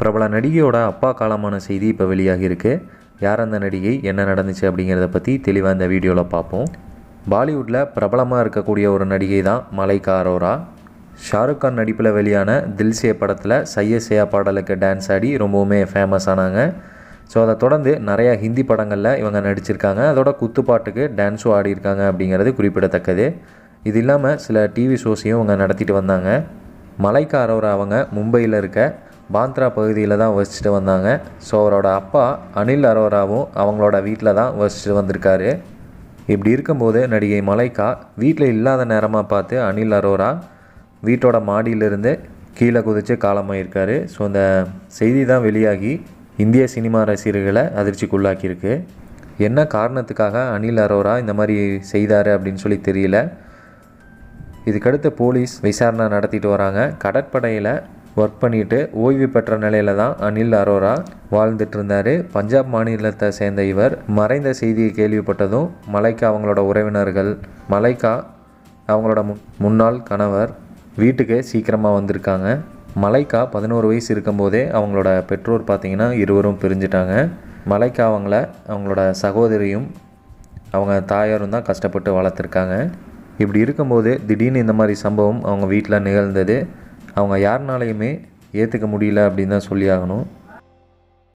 பிரபல நடிகையோட அப்பா காலமான செய்தி இப்போ வெளியாகியிருக்கு. யார் அந்த நடிகை? என்ன நடந்துச்சு அப்படிங்கிறத பற்றி தெளிவாக இந்த வீடியோவில் பார்ப்போம். பாலிவுட்டில் பிரபலமாக இருக்கக்கூடிய ஒரு நடிகை தான் மலைக்கா அரோரா. ஷாருக் கான் நடிப்பில் வெளியான தில்சே படத்தில் சையசேயா பாடலுக்கு டான்ஸ் ஆடி ரொம்பவுமே ஃபேமஸ் ஆனாங்க. ஸோ அதை தொடர்ந்து நிறையா ஹிந்தி படங்களில் இவங்க நடிச்சிருக்காங்க. அதோட குத்துப்பாட்டுக்கு டான்ஸும் ஆடியிருக்காங்க அப்படிங்கிறது குறிப்பிடத்தக்கது. இது இல்லாமல் சில டிவி ஷோஸையும் இவங்க நடத்திட்டு வந்தாங்க. மலைக்கா அரோரா அவங்க மும்பையில் இருக்க பாந்த்ரா பகுதியில் தான் வசிச்சுட்டு வந்தாங்க. ஸோ அவரோட அப்பா அனில் அரோராவும் அவங்களோட வீட்டில் தான் வசிச்சுட்டு வந்திருக்காரு. இப்படி இருக்கும்போது நடிகை மலைக்கா வீட்டில் இல்லாத நேரமாக பார்த்து அனில் அரோரா வீட்டோட மாடியிலிருந்து கீழே குதித்து காலமாயிருக்காரு. ஸோ அந்த செய்தி தான் வெளியாகி இந்திய சினிமா ரசிகர்களை அதிர்ச்சிக்குள்ளாக்கியிருக்கு. என்ன காரணத்துக்காக அனில் அரோரா இந்த மாதிரி செய்தார் அப்படின்னு சொல்லி தெரியல. இதுக்கடுத்து போலீஸ் விசாரணை நடத்திட்டு வராங்க. கடற்படையில் ஒர்க் பண்ணிட்டு ஓய்வு பெற்ற நிலையில தான் அனில் அரோரா வாழ்ந்துட்டு இருந்தார் பஞ்சாப் மாநிலத்தை சேர்ந்த இவர் மறைந்த செய்தியை கேள்விப்பட்டதும் மலைக்கா அவங்களோட உறவினர்கள் மலைக்கா அவங்களோட மு முன்னாள் கணவர் வீட்டுக்கு சீக்கிரமாக வந்திருக்காங்க. மலைக்கா பதினோரு வயசு இருக்கும்போதே அவங்களோட பெற்றோர் பார்த்திங்கன்னா இருவரும் பிரிஞ்சிட்டாங்க. மலைக்கா அவங்கள அவங்களோட சகோதரியும் அவங்க தாயாரும் தான் கஷ்டப்பட்டு வளர்த்துருக்காங்க. இப்படி இருக்கும்போது திடீர்னு இந்த மாதிரி சம்பவம் அவங்க வீட்டில் நிகழ்ந்தது. அவங்க யாருனாலையுமே ஏற்றுக்க முடியல அப்படின்னு தான் சொல்லி ஆகணும்.